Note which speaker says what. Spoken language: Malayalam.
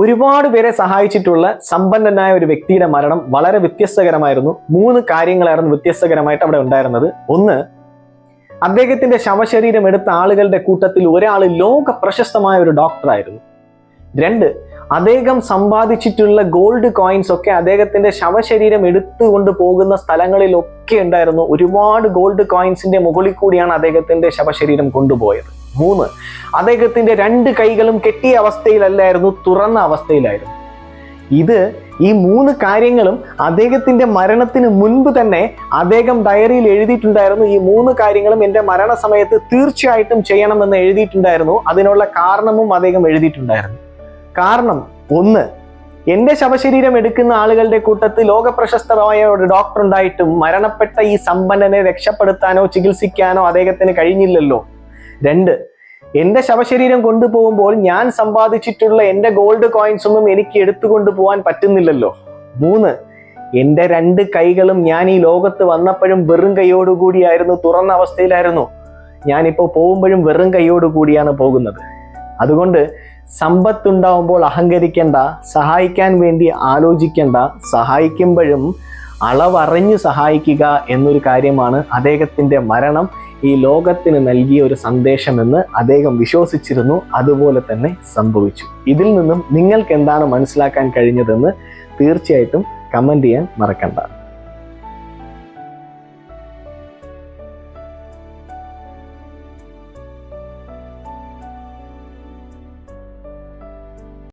Speaker 1: ഒരുപാട് പേരെ സഹായിച്ചിട്ടുള്ള സമ്പന്നനായ ഒരു വ്യക്തിയുടെ മരണം വളരെ വ്യത്യസ്തകരമായിരുന്നു. മൂന്ന് കാര്യങ്ങളായിരുന്നു വ്യത്യസ്തകരമായിട്ട് അവിടെ ഉണ്ടായിരുന്നത്. ഒന്ന് അദ്ദേഹത്തിന്റെ ശവശരീരം എടുത്ത ആളുകളുടെ കൂട്ടത്തിൽ ഒരാൾ ലോക പ്രശസ്തമായ ഒരു ഡോക്ടറായിരുന്നു. രണ്ട് അദ്ദേഹം സമ്പാദിച്ചിട്ടുള്ള ഗോൾഡ് കോയിൻസ് ഒക്കെ അദ്ദേഹത്തിന്റെ ശവശരീരം എടുത്തുകൊണ്ട് പോകുന്ന സ്ഥലങ്ങളിലൊക്കെ ഉണ്ടായിരുന്നു ഒരുപാട് ഗോൾഡ് കോയിൻസിന്റെ മുകളിൽ കൂടിയാണ് അദ്ദേഹത്തിന്റെ ശവശരീരം കൊണ്ടുപോയത്. മൂന്ന്. അദ്ദേഹത്തിന്റെ രണ്ട് കൈകളും കെട്ടിയ അവസ്ഥയിലല്ലായിരുന്നു തുറന്ന അവസ്ഥയിലായിരുന്നു. ഇത് ഈ മൂന്ന് കാര്യങ്ങളും അദ്ദേഹത്തിന്റെ മരണത്തിന് മുൻപ് തന്നെ അദ്ദേഹം ഡയറിയിൽ എഴുതിയിട്ടുണ്ടായിരുന്നു. ഈ മൂന്ന് കാര്യങ്ങളും എന്റെ മരണസമയത്ത് തീർച്ചയായിട്ടും ചെയ്യണമെന്ന് എഴുതിയിട്ടുണ്ടായിരുന്നു. അതിനുള്ള കാരണവും അദ്ദേഹം എഴുതിയിട്ടുണ്ടായിരുന്നു. കാരണം ഒന്ന് എന്റെ ശവശരീരം എടുക്കുന്ന ആളുകളുടെ കൂട്ടത്തിൽ ലോകപ്രശസ്തമായ ഒരു ഡോക്ടർ ഉണ്ടായിട്ടും മരണപ്പെട്ട ഈ സമ്പന്നനെ രക്ഷപ്പെടുത്താനോ ചികിത്സിക്കാനോ അദ്ദേഹത്തിന് കഴിഞ്ഞില്ലല്ലോ. രണ്ട്. എന്റെ ശവശരീരം കൊണ്ടുപോകുമ്പോൾ ഞാൻ സമ്പാദിച്ചിട്ടുള്ള എന്റെ ഗോൾഡ് കോയിൻസ് ഒന്നും എനിക്ക് എടുത്തു കൊണ്ടുപോകാൻ പറ്റുന്നില്ലല്ലോ. മൂന്ന്. എന്റെ രണ്ട് കൈകളും ഞാൻ ഈ ലോകത്ത് വന്നപ്പോഴും വെറും കൈയോടുകൂടിയായിരുന്നു തുറന്ന അവസ്ഥയിലായിരുന്നു. ഞാനിപ്പോൾ പോകുമ്പോഴും വെറും കൈയോടുകൂടിയാണ് പോകുന്നത്. അതുകൊണ്ട് സമ്പത്തുണ്ടാവുമ്പോൾ അഹങ്കരിക്കേണ്ട സഹായിക്കാൻ വേണ്ടി ആലോചിക്കേണ്ട സഹായിക്കുമ്പോഴും അളവറിഞ്ഞ് സഹായിക്കുക എന്നൊരു കാര്യമാണ് അദ്ദേഹത്തിന്റെ മരണം. ഈ ലോകത്തിന് നൽകിയ ഒരു സന്ദേശമെന്ന് അദ്ദേഹം വിശ്വസിച്ചിരുന്നു. അതുപോലെ തന്നെ സംഭവിച്ചു. ഇതിൽ നിന്നും നിങ്ങൾക്ക് എന്താണ് മനസ്സിലാക്കാൻ കഴിഞ്ഞതെന്ന് തീർച്ചയായിട്ടും കമന്റ് ചെയ്യാൻ മറക്കണ്ട.